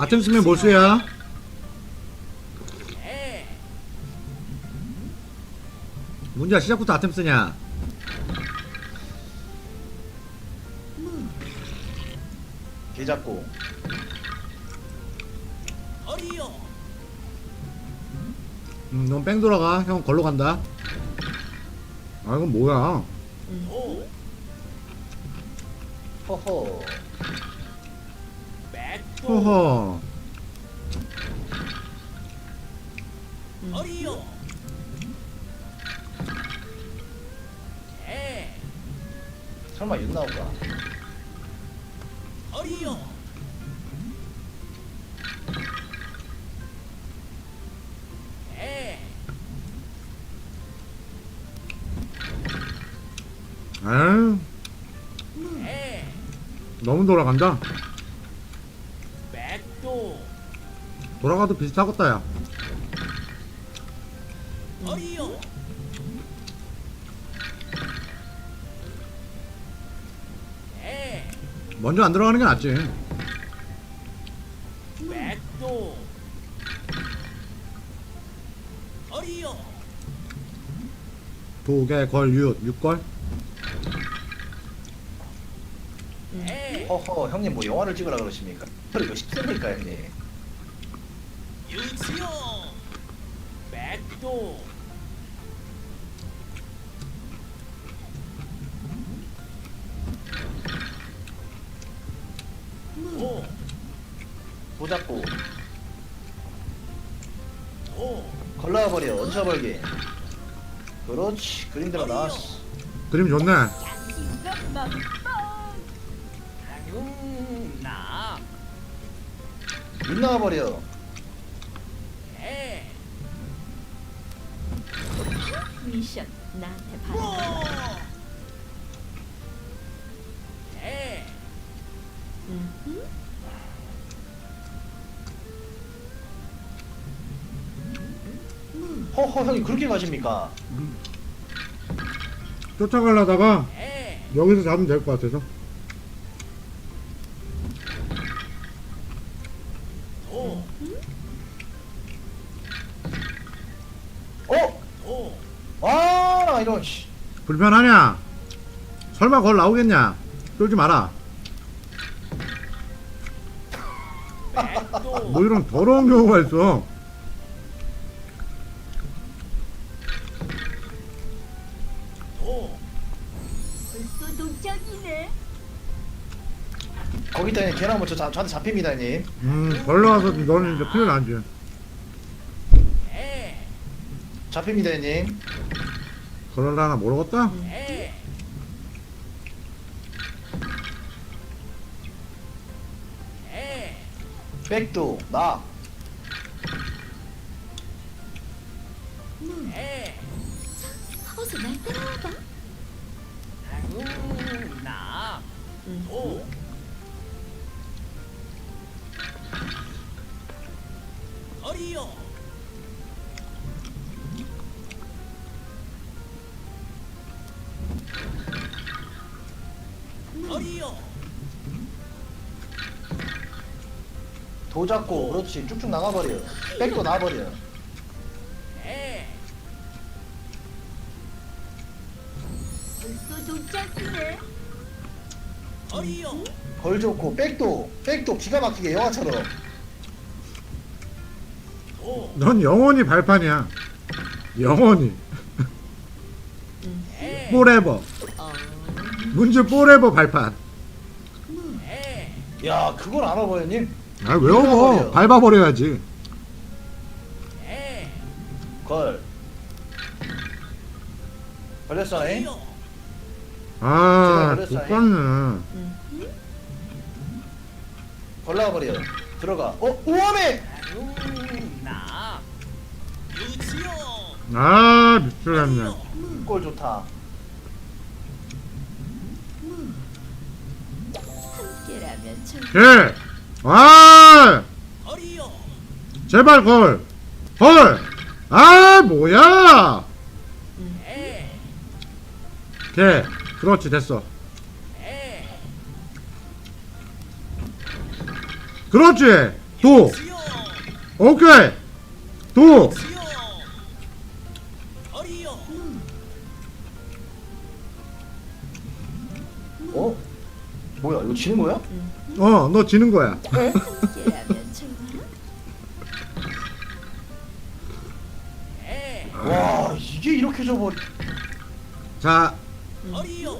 아템 쓰면 몰수야. 문제야 시작부터 아템 쓰냐? 개 잡고 음, 넌뺑 돌아가. 형 걸로 간다. 아 이건 뭐야? 도 허허 백도 허허. 어리요. 개 설마 윤 나올까 어리요. 에휴, 개 너무 돌아간다. 백도 돌아가도 비슷하겠다 야. 어리요. 개 먼저 안 들어가는 게 낫지. 백도. 어리요. 도개 걸 윷 육걸. 개 허허 형님 뭐 영화를 찍으라 그러십니까? 그래 몇 10세입니까 형님 유치요 백도. 도, 도 잡고. 도, 걸러버려 얹혀버리게 그렇지 그림대로 나왔어. 그림 좋네. 나, 윤 나와버려 미션 나한테 받아. 뭐, 개, 음, 허허 형님 그렇게 가십니까 쫓아가려다가 개, 여기서 잡으면 될 것 같아서. 도, 어? 도, 아 이런 씨 불편하냐? 설마 걸 나오겠냐? 쫄지 마라. 뭐 이런 더러운 경우가 있어. 도, 벌써 도착이네. 거기다 형님 계란 먼저 저, 저한테 잡힙니다 형님 음, 걸러와서 너는 이제 큰일 나지. 개, 잡힙니다 형님 걸러라나 모르겠다? 백도 나. 개, 어서 날 따라와봐. 나, 음, 어리요 도 잡고 그렇지 쭉쭉 나가버려 백도 나와버려 개, 벌써 도착이네. 어리요 걸 좋고 백도 백도 기가 막히게 영화처럼 도, 넌 영원히 발판이야. 영원히. 개, 포레버. 어, 문제 포레버 발판. 개, 야 그걸 형님 아, 외워버. 밟아버려. 밟아버려야지. 개, 걸 걸렸어 잉? 아, 제가. 음, 걸러버려 들어가 어? 유치요 아, 미치겠네. 골 좋다 함께라면 좋. 개! 아! 제발 걸! 걸! 아, 뭐야! 개, 개. 그렇지, 됐어. 개, 그렇지! 도 오케이 도 어? 뭐야 이거 지는 거야? 어, 너 지는 거야. 함께라면. 에와 이게 이렇게 져버리 자, 어리요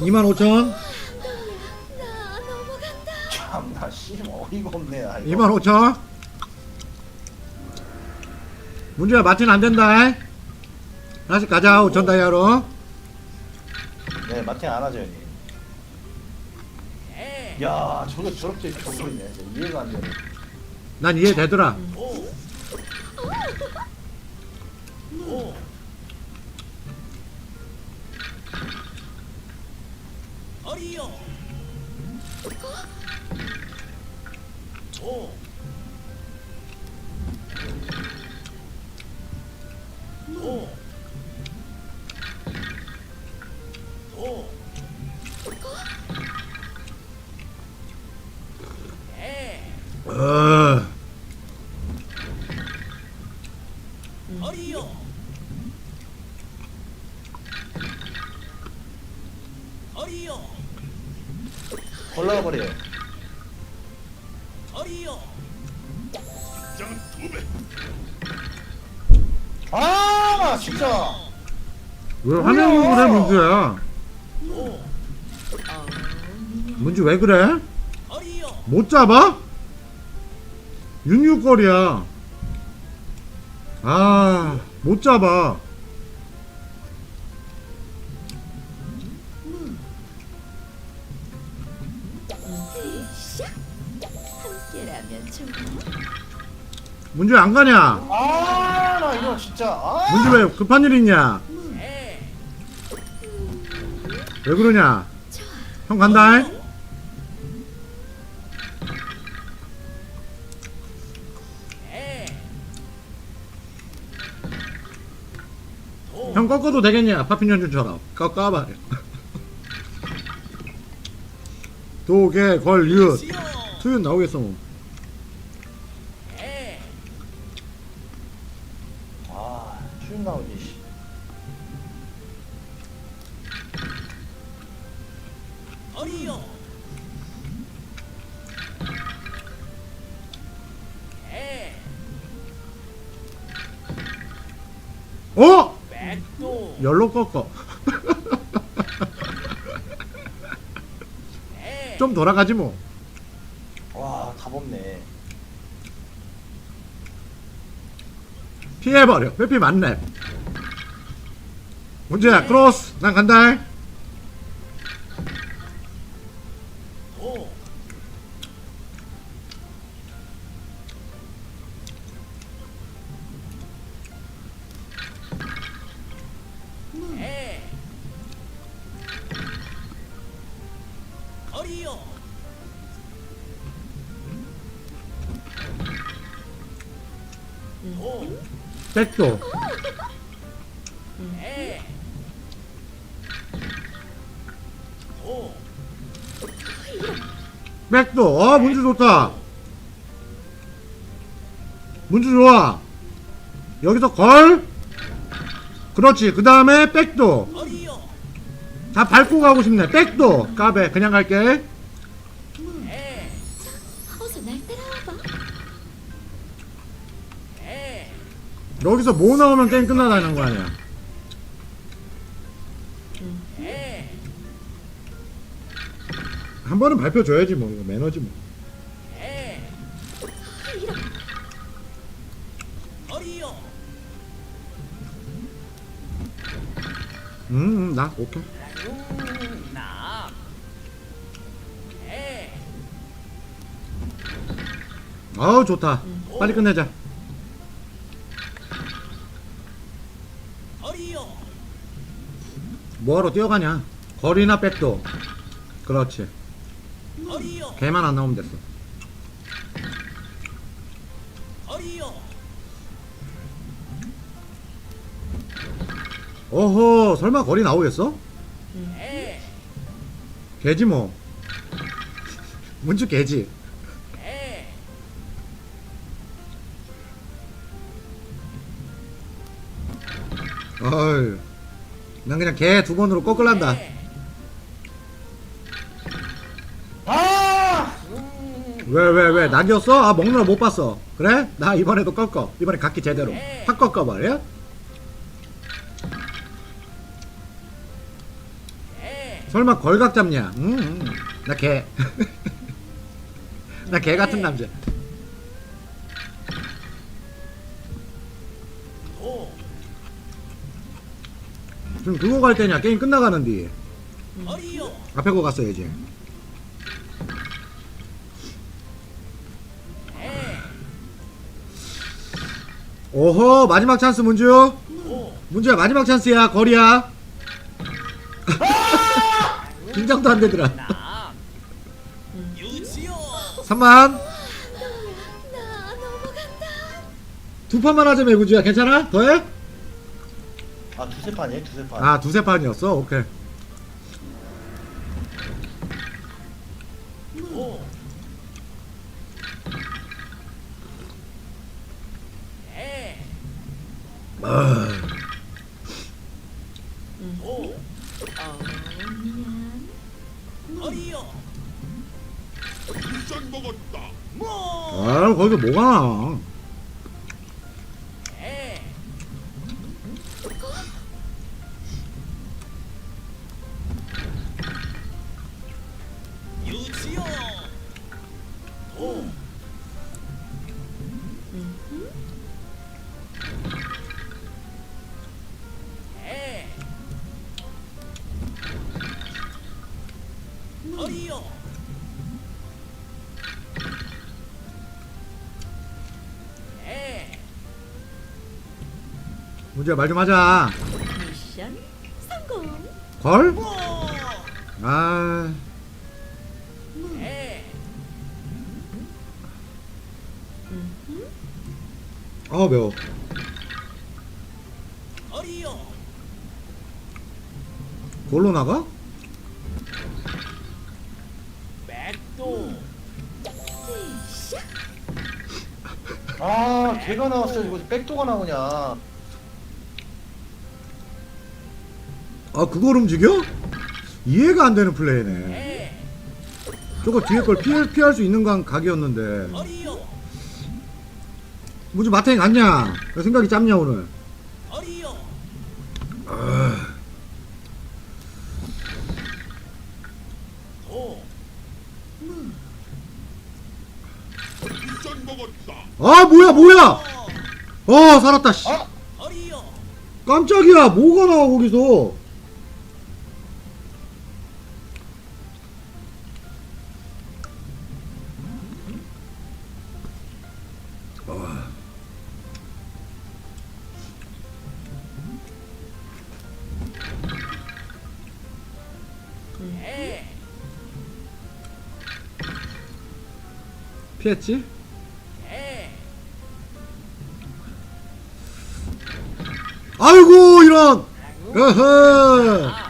25,000, 나 넘어간다. 참나 씨 어이가 없네 아, 이거. 25,000. 문제야, 마틴 안 된다. 다시 가자, 5천 다이아로. 네 마틴 안 하죠 형님 에 야 저거 저렇게 진짜 이해가 안 되네 난 이해되더라. 어리요. 오. 오. 올라가 버려요 어리요. 아 진짜 왜 화내고 그래, 문주야? 문주 왜 그래? 못 잡아? 윤유거리야. 아, 못 잡아. 문주 안 가냐? 아 나 이거 진짜 아 문주 왜 급한 일 있냐? 에. 왜 그러냐? 형 간다. 에. 형 꺾어도 되겠냐? 파핀연준처럼 꺾어봐. 도개 지요. 투윤 나오겠어 뭐. 에. 아, 추운 나오지 씨. 어리요. 에. 어? 백도. 열로 꺾어. 에. 좀 돌아가지 뭐. 와, 답 없네. 피해버려. 회피 맞네. 문제야 크로스. 난 간다. 오. 에. 좋다. 문주 좋아. 여기서 걸. 그렇지. 그 다음에 백도. 다 밟고 가고 싶네. 백도. 까베. 그냥 갈게. 여기서 뭐 나오면 게임 끝나다는 거 아니야. 에. 한 번은 발표 줘야지 뭐. 이거 매너지 뭐. 음, 음, 나 오케이. 아우 좋다. 빨리 끝내자. 뭐하러 뛰어가냐? 거리나 백도. 그렇지. 개만 안 나오면 됐어. 어허 설마 거리 나오겠어? 개지 뭐 문주 개지 어휴 난 그냥 개 두 번으로 꺾을란다 아! 왜 왜 왜 낙이었어? 아 먹는 걸못 봤어 그래? 나 이번에도 꺾어 이번에 각기 제대로 확 꺾어봐 그래? 설마 걸각 잡냐? 음, 음. 나 개. 나 개 같은 남자. 도. 지금 그거 갈 때냐? 게임 끝나가는디. 어리요. 앞에 거 갔어야지. 에. 오호, 마지막 찬스 문주. 도. 문주야, 마지막 찬스야. 거리야. 긴장도 안 되더라. 남. 유치요. 3만. 나 넘어간다. 두 판만 하자며, 문주야. 괜찮아? 더해? 아 두세 판이에요 두세 판. 아, 두세 판이었어? 오케이. 거기서 뭐가 문주야, 말 좀 하자. 미션 성공. 걸? 뭐. 아, 에. 아 매워. 어리요. 골로 나가? 백도. 아 개가 나왔어 이거 백도가 나오냐? 아, 그걸 움직여? 이해가 안 되는 플레이네. 에. 저거 뒤에 걸 피할, 피할 수 있는 간 각이었는데. 문주 마탱이 갔냐? 왜 생각이 짧냐, 오늘? 아, 뭐야, 뭐야! 어, 살았다, 씨. 깜짝이야, 뭐가 나와, 거기서. 피했지? 에. 아이고, 이런! 어허!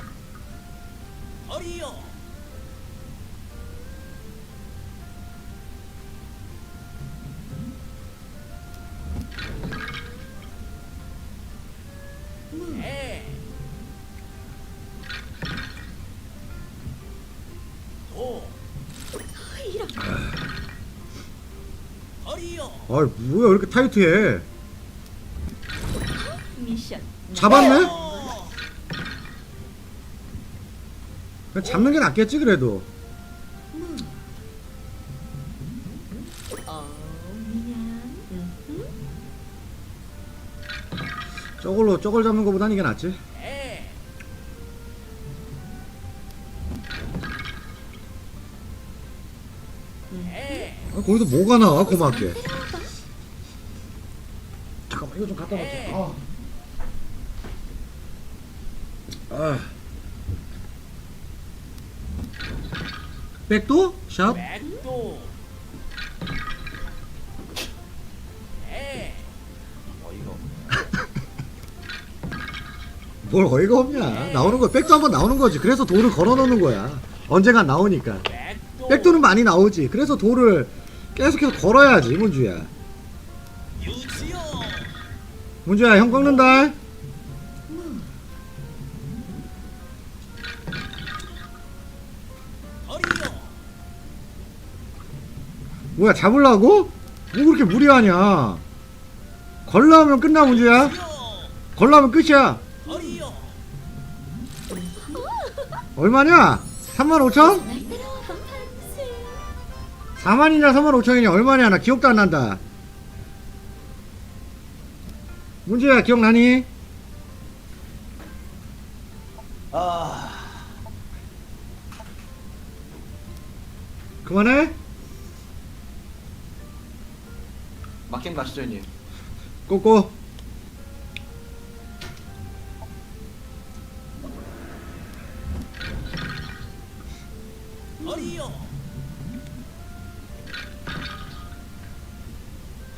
타이트해. 잡았네? 어. 그냥 잡는 게 낫겠지, 그래도. 어, 저걸로, 저걸 잡는 거보단 이게 낫지. 에. 에. 아, 거기서 뭐가 나와, 고맙게. 이거 좀 갖다 놓자. 에. 아. 아. 백도? 샵? 백도. 에. 어이가 없네. 뭘 어이가 없냐. 나오는 거, 백도 한번 나오는 거지. 그래서 돌을 걸어 놓는 거야. 언젠간 나오니까. 백도. 백도는 많이 나오지. 그래서 돌을 계속해서 걸어야지, 문주야. 문주야 형 꺾는다. 뭐야 잡으려고? 뭐 그렇게 무리하냐? 걸라면 끝나 문주야. 걸라면 끝이야. 얼마냐? 35,000? 4만이냐 35,000이냐? 얼마냐? 나 기억도 안 난다. 문제야 기억나니? 아. 그만해? 막힘 가시죠 형님 꼬꼬. 어리요.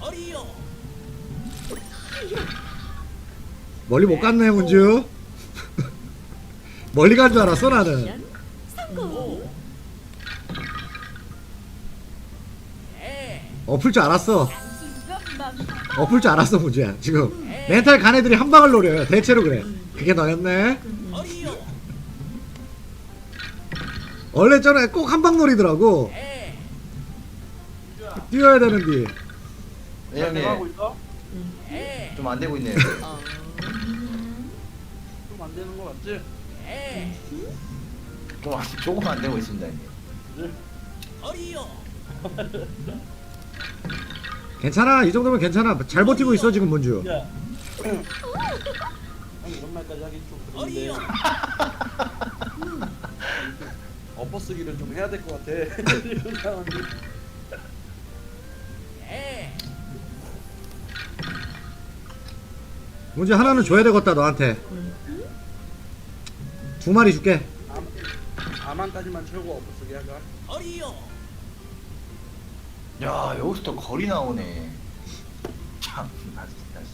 어리요 멀리 못 갔네 문주. 멀리 간 줄 알았어 나는. 미션 성공 에 엎을 줄 알았어. 엎을 줄 알았어 문주야. 지금 멘탈 간 애들이 한 방을 노려요. 대체로 그래. 그게 너였네. 원래 전에 꼭 한 방 노리더라고. 에 뛰어야 되는데. 네 형님 에좀안 되고 있네요 어 안 되는 거 맞지? 에좀 안- 조금 안 되고 있습니다 어리요. 괜찮아 이 정도면 괜찮아. 잘 버티고 있어 지금 문주. 야. 형 이런 말까지 하긴 좀 그런데. 어리요. 엎어쓰기를 좀 해야 될 것 같아. 이런 상황이. 에 문주 하나는 줘야 되겠다 너한테 두 마리 줄게. 아만까지만 채우고 엎어쓰기 하자. 어리요. 야 여기서 또 거리 나오네. 참나 진짜 씨.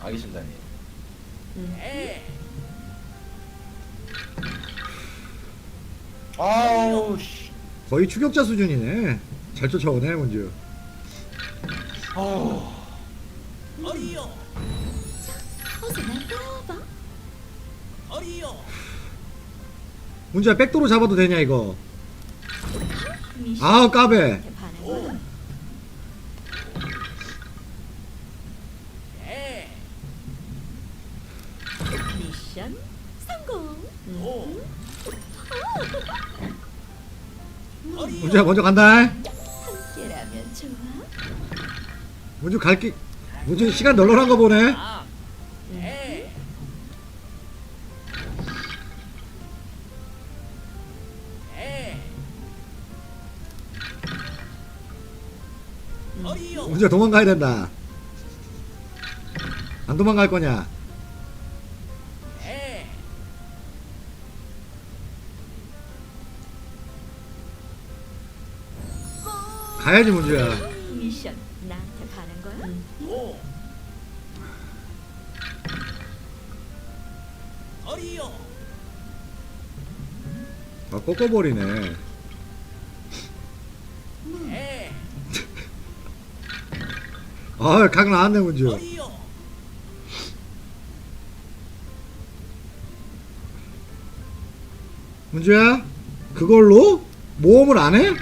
알겠습니다 형님. 에 아우 씨. 거의 추격자 수준이네. 잘 쫓아오네 문주 아우 어리요 어서 날 따라와봐 어리요 문주야 백도로 잡아도 되냐 이거? 아우 까베. 문주야 먼저 간다 문주 갈게 문주 시간 널널한 거 보네. 어리요 문주야 도망가야 된다. 안 도망갈 거냐? 에 가야지 문주야 나한테 반한 거야? 오 어리요. 아 꺾어버리네. 에 아각 나왔네 문주. 어리요. 문주야 그걸로 모험을 안 해?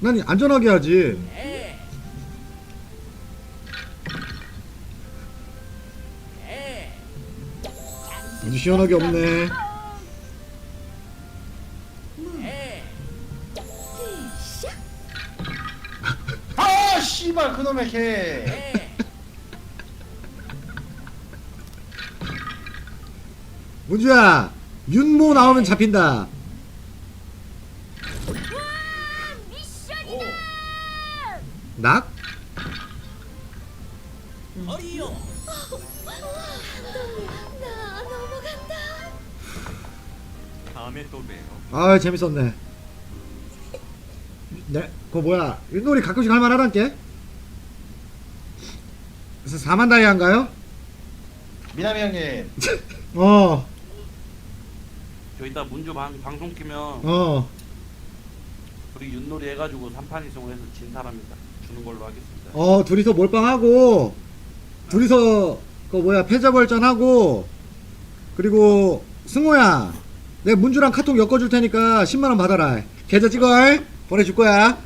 난 안전하게 하지 시원하게 없네. 아 씨발 그놈의 개. 에 문주야 윤모 나오면 잡힌다. 오 낙? 아 재밌었네. 네 그거 뭐야? 윷놀이 가끔씩 할만하단께? 그래서 4만 다이아인가요? 미남이 형님. 어. 저 이따 문주 방, 방송 키면 어. 우리 윷놀이 해가지고 3판 이송을 해서 진 사람이 주는 걸로 하겠습니다. 어 둘이서 몰빵하고 둘이서 그 뭐야 패자벌전하고 그리고 승호야 내 문주랑 카톡 엮어줄 테니까 10만원 받아라. 계좌 찍어 보내줄 거야